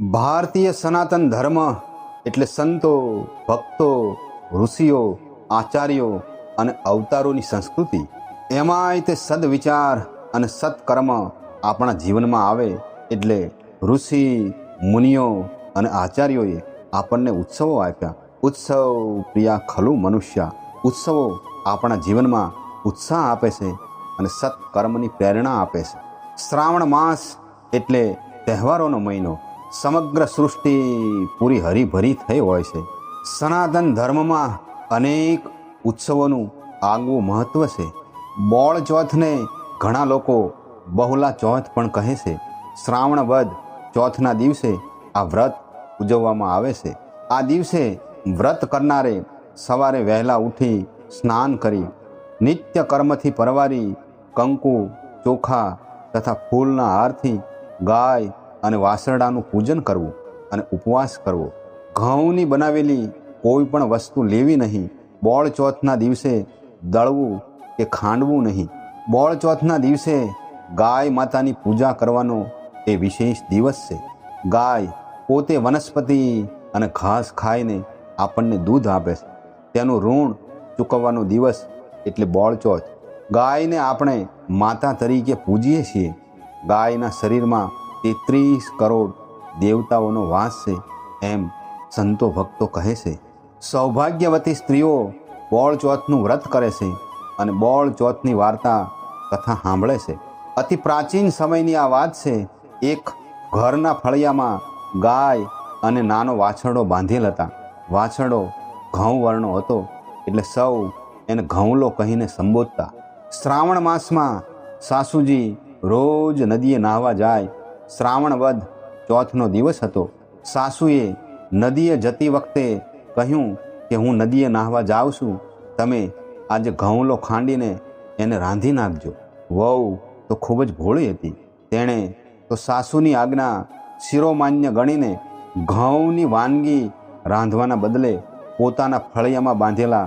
ભારતીય સનાતન ધર્મ એટલે સંતો, ભક્તો, ઋષિઓ, આચાર્યો અને અવતારોની સંસ્કૃતિ. એમાંય તે સદવિચાર અને સત્કર્મ આપણા જીવનમાં આવે એટલે ઋષિ, મુનિઓ અને આચાર્યોએ આપણને ઉત્સવો આપ્યા. ઉત્સવ પ્રિયા ખલું મનુષ્ય. ઉત્સવો આપણા જીવનમાં ઉત્સાહ આપે છે અને સત્કર્મની પ્રેરણા આપે છે. શ્રાવણ માસ એટલે તહેવારોનો મહિનો. સમગ્ર સૃષ્ટિ પૂરી હરીભરી થઈ હોય છે. સનાતન ધર્મમાં અનેક ઉત્સવોનું આગવું મહત્ત્વ છે. બોળ ચોથને ઘણા લોકો બહુલા ચોથ પણ કહે છે. શ્રાવણ વદ ચોથના દિવસે આ વ્રત ઉજવવામાં આવે છે. આ દિવસે વ્રત કરનારે સવારે વહેલા ઉઠી સ્નાન કરી, નિત્ય કર્મથી પરવારી કંકુ, ચોખા તથા ફૂલના હારથી ગાય અને વાસરડાનું પૂજન કરવું અને ઉપવાસ કરવો. ઘઉંની બનાવેલી કોઈ પણ વસ્તુ લેવી નહીં. બોળ ચોથના દિવસે દળવું કે ખાંડવું નહીં. બોળ ચોથના દિવસે ગાય માતાની પૂજા કરવાનો એ વિશેષ દિવસ છે. ગાય પોતે વનસ્પતિ અને ઘાસ ખાઈને આપણને દૂધ આપે છે. તેનું ઋણ ચૂકવવાનો દિવસ એટલે બોળચોથ ગાયને આપણે માતા તરીકે પૂજીએ છીએ. ગાયના શરીરમાં તેત્રીસ કરોડ દેવતાઓનો વાસ છે એમ સંતો ભક્તો કહે છે. સૌભાગ્યવતી સ્ત્રીઓ બોળ ચોથનું વ્રત કરે છે અને બોળ ચોથની વાર્તા કથા સાંભળે છે. અતિ પ્રાચીન સમયની આ વાત છે, એક ઘરના ફળિયામાં ગાય અને નાનો વાછરડો બાંધેલ હતા. વાછરડો ઘઉં વર્ણો હતો, એટલે સૌ એને ઘઉંલો કહીને સંબોધતા. શ્રાવણ માસમાં સાસુજી રોજ નદીએ નાહવા જાય શ્રાવણ વધ ચોથનો દિવસ હતો. સાસુએ નદીએ જતી વખતે કહ્યું કે હું નદીએ નાહવા જાઉં છું. તમે આજે ઘઉંલો ખાંડીને એને રાંધી નાખજો. વહુ તો ખૂબ જ ભોળી હતી. તેણે તો સાસુની આજ્ઞા શિરોમાન્ય ગણીને ઘઉંની વાનગી રાંધવાના બદલે પોતાના ફળિયામાં બાંધેલા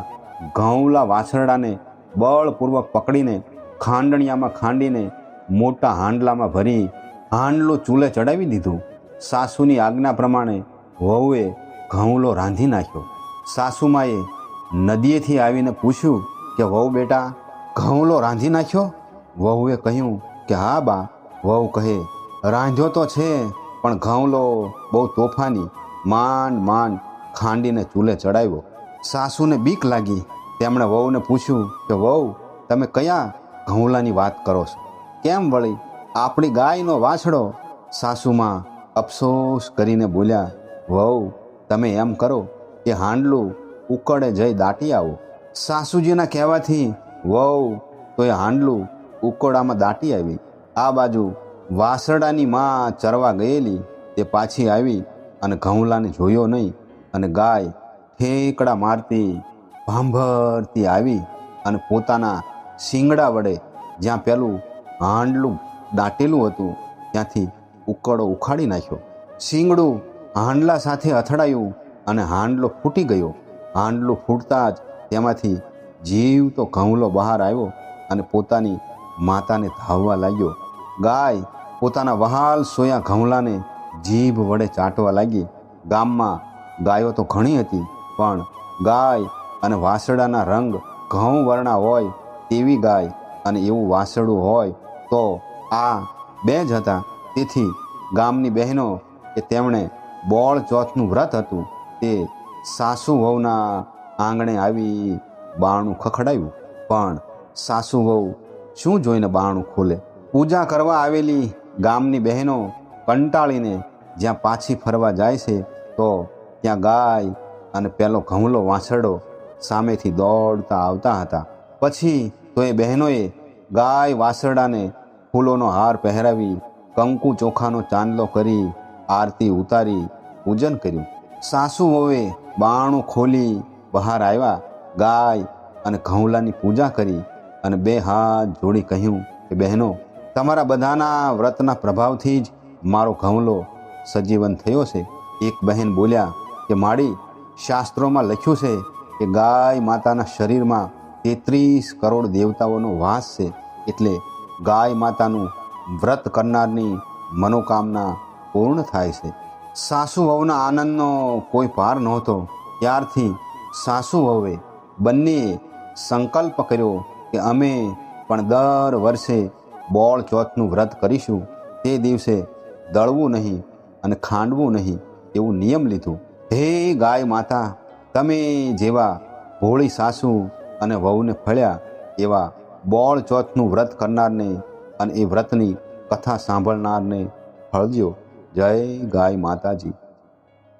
ઘઉંલા વાછરડાને બળપૂર્વક પકડીને ખાંડણિયામાં ખાંડીને મોટા હાંડલામાં ભરી હાંડલું ચૂલે ચડાવી દીધું. સાસુની આજ્ઞા પ્રમાણે વહુએ ઘઉંલો રાંધી નાખ્યો. સાસુમાએ નદીએથી આવીને પૂછ્યું કે, વહુ બેટા, ઘઉંલો રાંધી નાખ્યો? વહુએ કહ્યું કે, હા બા, વહુ કહે, રાંધ્યો તો છે, પણ ઘઉંલો બહુ તોફાની, માંડ માંડ ખાંડીને ચૂલે ચડાવ્યો. સાસુને બીક લાગી. તેમણે વહુને પૂછ્યું કે, વહુ, તમે કયા ઘઉંલાની વાત કરો છો? કેમ વળી આપણી ગાયનો વાછડો સાસુમાં અફસોસ કરીને બોલ્યા, વહુ, તમે એમ કરો કે હાંડલું ઉકળે જઈ દાટી આવો. સાસુજીના કહેવાથી, વહુ તો એ હાંડલું ઉકળામાં દાટી આવી. આ બાજુ વાસરડાની માં ચરવા ગયેલી, તે પાછી આવી અને ઘઉંલાને જોયો નહીં અને ગાય ઠેકડા મારતી ભાંભરતી આવી અને પોતાના શિંગડા વડે જ્યાં પેલું હાંડલું દાટેલું હતું. ત્યાંથી ઉકળો ઉખાડી નાખ્યો. શિંગડું હાંડલા સાથે અથડાયું અને હાંડલો ફૂટી ગયો. હાંડલું ફૂટતા જ તેમાંથી જીવ તો ઘઉંલો બહાર આવ્યો અને પોતાની માતાને ધાવવા લાગ્યો. ગાય પોતાના વહાલ સોયા ઘઉંલાને જીભ વડે ચાટવા લાગી. ગામમાં ગાયો તો ઘણી હતી, પણ ગાય અને વાસડાના રંગ ઘઉં વર્ણા હોય તેવી ગાય અને એવું વાસડું હોય તો આ બે જ હતા. તેથી ગામની બહેનો કે તેમણે બોળ ચોથનું વ્રત હતું તે સાસુ વહુના આંગણે આવી બાણું ખખડાયું. પણ સાસુ વહુ શું જોઈને બાણું ખોલે? પૂજા કરવા આવેલી ગામની બહેનો કંટાળીને જ્યાં પાછી ફરવા જાય છે, તો ત્યાં ગાય અને પેલો ઘઉંલો વાંસરડો સામેથી દોડતા આવતા હતા. પછી તો એ બહેનોએ ગાય વાસરડાને ફૂલોનો હાર પહેરાવી, કંકુ ચોખાનો ચાંદલો કરી, આરતી ઉતારી, પૂજન કર્યું. સાસુ વહુએ બાણું ખોલી બહાર આવ્યા, ગાય અને ઘઉંલાની પૂજા કરી અને બે હાથ જોડી કહ્યું કે, બહેનો, તમારા બધાના વ્રતના પ્રભાવથી જ મારો ઘઉંલો સજીવન થયો છે. એક બહેન બોલ્યા કે, માડી, શાસ્ત્રોમાં લખ્યું છે કે, ગાય માતાના શરીરમાં તેત્રીસ કરોડ દેવતાઓનો વાસ છે. એટલે ગાય માતાનું વ્રત કરનારની મનોકામના પૂર્ણ થાય છે. સાસુ વહુના આનંદનો કોઈ પાર નહોતો. ત્યારથી સાસુ વહુએ બંનેએ સંકલ્પ કર્યો કે અમે પણ દર વર્ષે બોળ ચોથનું વ્રત કરીશું. તે દિવસે દળવું નહીં અને ખાંડવું નહીં એવું નિયમ લીધું. હે ગાય માતા, તમે જેવા ભોળી સાસુ અને વહુને ફળ્યા એવા બોળ ચોથનું વ્રત કરનારને અને એ વ્રતની કથા સાંભળનારને ફળજો જય ગાય માતાજી.